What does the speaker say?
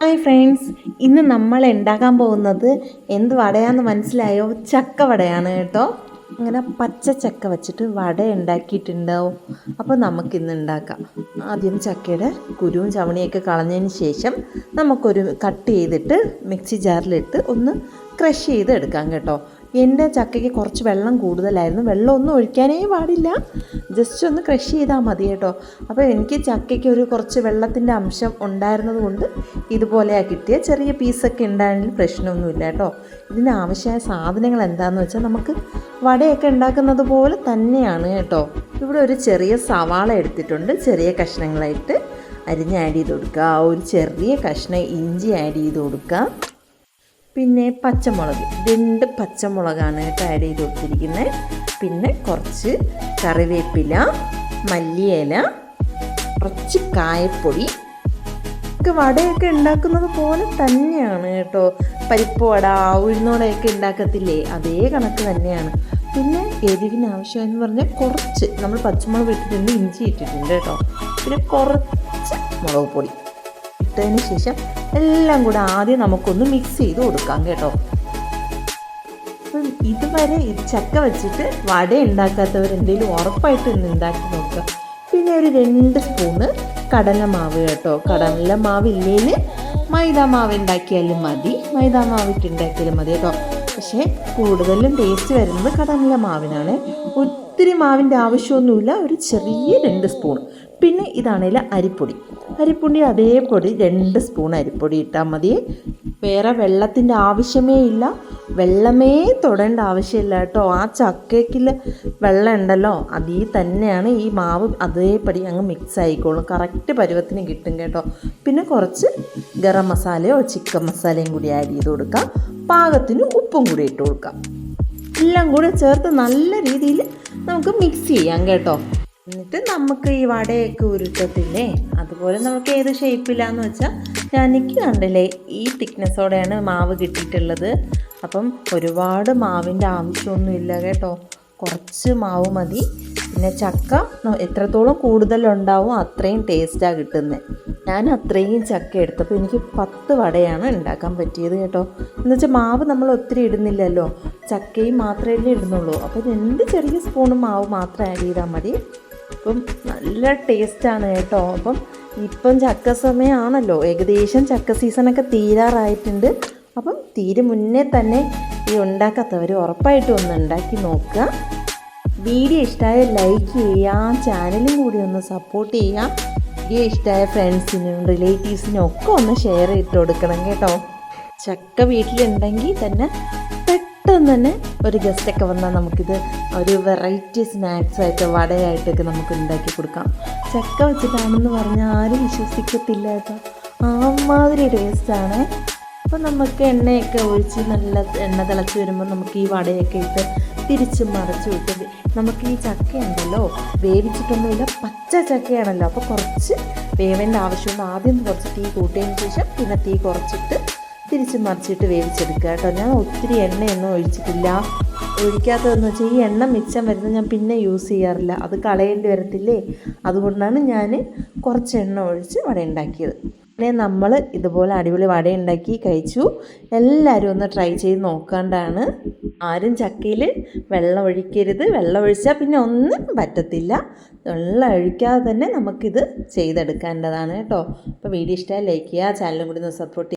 Hi friends ഇന്ന് നമ്മൾ ഉണ്ടാക്കാൻ പോകുന്നത് എന്ത് വടയാന്ന് മനസ്സിലായോ? ചക്ക വടയാണ് കേട്ടോ. അങ്ങനെ പച്ച ചക്ക വെച്ചിട്ട് വട ഉണ്ടാക്കിയിട്ടുണ്ടാവും. അപ്പോൾ നമുക്കിന്ന് ഉണ്ടാക്കാം. ആദ്യം ചക്കയുടെ കുരുവും ചവണിയൊക്കെ കളഞ്ഞതിന് ശേഷം നമുക്കൊരു കട്ട് ചെയ്തിട്ട് മിക്സി ജാറിലിട്ട് ഒന്ന് ക്രഷ് ചെയ്ത് എടുക്കാം കേട്ടോ. എന്റെ ചക്കയ്ക്ക് കുറച്ച് വെള്ളം കൂടുതലായിരുന്നു. വെള്ളമൊന്നും ഒഴിക്കാനേ പാടില്ല. ജസ്റ്റ് ഒന്ന് ക്രഷ് ചെയ്താൽ മതി കേട്ടോ. അപ്പോൾ എനിക്ക് ചക്കയ്ക്ക് ഒരു കുറച്ച് വെള്ളത്തിന്റെ അംശം ഉണ്ടായിരുന്നത് കൊണ്ട് ഇതുപോലെയാണ് കിട്ടിയ. ചെറിയ പീസൊക്കെ ഉണ്ടായാലും പ്രശ്നമൊന്നുമില്ല കേട്ടോ. ഇതിന് ആവശ്യമായ സാധനങ്ങൾ എന്താണെന്ന് വെച്ചാൽ നമുക്ക് വടയൊക്കെ ഉണ്ടാക്കുന്നത് പോലെ തന്നെയാണ് കേട്ടോ. ഇവിടെ ഒരു ചെറിയ സവാള എടുത്തിട്ടുണ്ട്. ചെറിയ കഷ്ണങ്ങളായിട്ട് അരിഞ്ഞ് ആഡ് ചെയ്ത് കൊടുക്കുക. ഒരു ചെറിയ കഷ്ണം ഇഞ്ചി ആഡ് ചെയ്ത് കൊടുക്കുക. പിന്നെ പച്ചമുളക്. രണ്ട് പച്ചമുളകാണ് ആഡ് ചെയ്ത് കൊടുത്തിരിക്കുന്നത് പിന്നെ കുറച്ച് കറിവേപ്പില മല്ലിയില കുറച്ച് കായപ്പൊടി. ഒക്കെ വടയൊക്കെ ഉണ്ടാക്കുന്നത് പോലെ തന്നെയാണ് കേട്ടോ. പരിപ്പ് വട ഉഴുന്നോടയൊക്കെ ഉണ്ടാക്കത്തില്ലേ? അതേ കണക്ക് തന്നെയാണ്. പിന്നെ എരിവിന് ആവശ്യമെന്ന് പറഞ്ഞാൽ കുറച്ച് നമ്മൾ പച്ചമുളക് ഇട്ടിട്ടുണ്ട് ഇഞ്ചി ഇട്ടിട്ടുണ്ട് കേട്ടോ. പിന്നെ കുറച്ച് മുളക് പൊടി. ഇട്ടതിന് ശേഷം എല്ലാം കൂടെ ആദ്യം നമുക്കൊന്ന് മിക്സ് ചെയ്ത് കൊടുക്കാം കേട്ടോ. ഇതുവരെ ഇത് ചക്ക വെച്ചിട്ട് വട ഉണ്ടാക്കാത്തവർ എന്തെങ്കിലും ഉറപ്പായിട്ട് ഇന്ന് ഉണ്ടാക്കി നോക്കുക. പിന്നെ ഒരു രണ്ട് സ്പൂണ് കടലമാവ് കേട്ടോ. കടലമാവ് ഇല്ലെങ്കിൽ മൈദ മാവ് ഉണ്ടാക്കിയാലും മതി. മൈദ ഇട്ട് ഉണ്ടാക്കിയാലും മതി കേട്ടോ. പക്ഷേ കൂടുതലും ടേസ്റ്റ് വരുന്നത് കടല മാവിനാണ് ഒത്തിരി മാവിന്റെ ആവശ്യമൊന്നുമില്ല. ഒരു ചെറിയ രണ്ട് സ്പൂൺ പിന്നെ ഇതാണെങ്കിൽ അരിപ്പൊടി. അരിപ്പൊടി അതേപൊടി രണ്ട് സ്പൂൺ അരിപ്പൊടി ഇട്ടാൽ മതി. വേറെ വെള്ളത്തിന്റെ ആവശ്യമേ ഇല്ല. വെള്ളമേ തൊടേണ്ട ആവശ്യമില്ല കേട്ടോ. ആ ചക്കയ്ക്കിൽ വെള്ളം ഉണ്ടല്ലോ അതിൽ തന്നെയാണ് ഈ മാവ് അതേപടി അങ്ങ് മിക്സ് ആയിക്കോളും. കറക്റ്റ് പരുവത്തിന് കിട്ടും കേട്ടോ. പിന്നെ കുറച്ച് ഗരം മസാലയോ ചിക്കൻ മസാലയും കൂടി ആഡ് ചെയ്ത് കൊടുക്കാം. പാകത്തിന് ഉപ്പും കൂടി ഇട്ട് കൊടുക്കാം. എല്ലാം കൂടെ ചേർത്ത് നല്ല രീതിയിൽ നമുക്ക് മിക്സ് ചെയ്യാം കേട്ടോ. എന്നിട്ട് നമുക്ക് ഈ വടയൊക്കെ ഉരുട്ടത്തില്ലേ? അതുപോലെ നമുക്ക് ഏത് ഷേപ്പിലാന്ന് വെച്ചാൽ ഞാൻ എനിക്ക് കണ്ടില്ലേ ഈ തിക്നെസ്സോടെയാണ് മാവ് കിട്ടിയിട്ടുള്ളത്. അപ്പം ഒരുപാട് മാവിന്റെ ആവശ്യമൊന്നുമില്ല കേട്ടോ. കുറച്ച് മാവ് മതി. പിന്നെ ചക്ക എത്രത്തോളം കൂടുതലുണ്ടാവും അത്രയും ടേസ്റ്റാണ് കിട്ടുന്നത് ഞാൻ അത്രയും ചക്ക എടുത്തപ്പോൾ എനിക്ക് പത്ത് വടയാണ് ഉണ്ടാക്കാൻ പറ്റിയത് കേട്ടോ. എന്ന് വെച്ചാൽ മാവ് നമ്മൾ ഒത്തിരി ഇടുന്നില്ലല്ലോ. ചക്കയും മാത്രമല്ലേ ഇടുന്നുള്ളൂ. അപ്പോൾ എന്ത് ചെറിയ സ്പൂണ് മാവ് മാത്രം ആഡ് ചെയ്താൽ മതി. അപ്പം നല്ല ടേസ്റ്റാണ് കേട്ടോ. അപ്പം ഇപ്പം ചക്ക സമയമാണല്ലോ ഏകദേശം ചക്ക സീസണൊക്കെ തീരാറായിട്ടുണ്ട്. അപ്പം തീരെ മുന്നേ തന്നെ ഈ ഉണ്ടാക്കാത്തവർ ഉറപ്പായിട്ടും ഒന്ന് ഉണ്ടാക്കി നോക്കുക. വീഡിയോ ഇഷ്ടമായ ലൈക്ക് ചെയ്യാം ചാനലും കൂടി ഒന്ന് സപ്പോർട്ട് ചെയ്യാം വീഡിയോ ഇഷ്ടമായ ഫ്രണ്ട്സിനും റിലേറ്റീവ്സിനും ഒക്കെ ഒന്ന് ഷെയർ ചെയ്ത് കൊടുക്കണം കേട്ടോ. ചക്ക വീട്ടിലുണ്ടെങ്കിൽ തന്നെ പെട്ടെന്ന് തന്നെ ഒരു ഗസ്റ്റൊക്കെ വന്നാൽ നമുക്കിത് ഒരു വെറൈറ്റി സ്നാക്സ് ആയിട്ട് വടയായിട്ടൊക്കെ നമുക്ക് ഉണ്ടാക്കി കൊടുക്കാം. ചക്ക വെച്ചിട്ടാണെന്ന് പറഞ്ഞാൽ ആരും വിശ്വസിക്കത്തില്ല കേട്ടോ. ആമാതിരി ടേസ്റ്റാണ് അപ്പോൾ നമുക്ക് എണ്ണയൊക്കെ ഒഴിച്ച് നല്ല എണ്ണ തിളച്ച് വരുമ്പോൾ നമുക്ക് ഈ വടയൊക്കെ ഇട്ട് തിരിച്ച് മറിച്ച് വിട്ട് നമുക്ക് ഈ ചക്കയുണ്ടല്ലോ വേവിച്ചിട്ടൊന്നുമില്ല പച്ച ചക്കയാണല്ലോ. അപ്പോൾ കുറച്ച് വേവേണ്ട ആവശ്യമുണ്ട് ആദ്യം കുറച്ച് തീ കൂട്ടിയതിന് ശേഷം പിന്നെ തീ കുറച്ചിട്ട് തിരിച്ച് മറിച്ചിട്ട് വേവിച്ചെടുക്കുക കേട്ടോ. ഞാൻ ഒത്തിരി എണ്ണയൊന്നും ഒഴിച്ചിട്ടില്ല. ഒഴിക്കാത്തതെന്ന് വെച്ചാൽ ഈ എണ്ണ മിച്ചം വരുന്നത് ഞാൻ പിന്നെ യൂസ് ചെയ്യാറില്ല. അത് കളയേണ്ടി വരത്തില്ലേ? അതുകൊണ്ടാണ് ഞാൻ കുറച്ച് എണ്ണ ഒഴിച്ച് വട ഉണ്ടാക്കിയത്. പിന്നെ നമ്മൾ ഇതുപോലെ അടിപൊളി വട ഉണ്ടാക്കി കഴിച്ചു. എല്ലാവരും ഒന്ന് ട്രൈ ചെയ്ത് നോക്കാണ്ടാണ്. ആരും ചക്കയിൽ വെള്ളം ഒഴിക്കരുത്. വെള്ളം ഒഴിച്ചാൽ പിന്നെ ഒന്നും പറ്റത്തില്ല. വെള്ളം ഒഴിക്കാതെ തന്നെ നമുക്കിത് ചെയ്തെടുക്കേണ്ടതാണ് കേട്ടോ. അപ്പോൾ വീഡിയോ ഇഷ്ടമായി ലൈക്ക് ചെയ്യുക ചാനലും കൂടി ഒന്ന് സപ്പോർട്ട്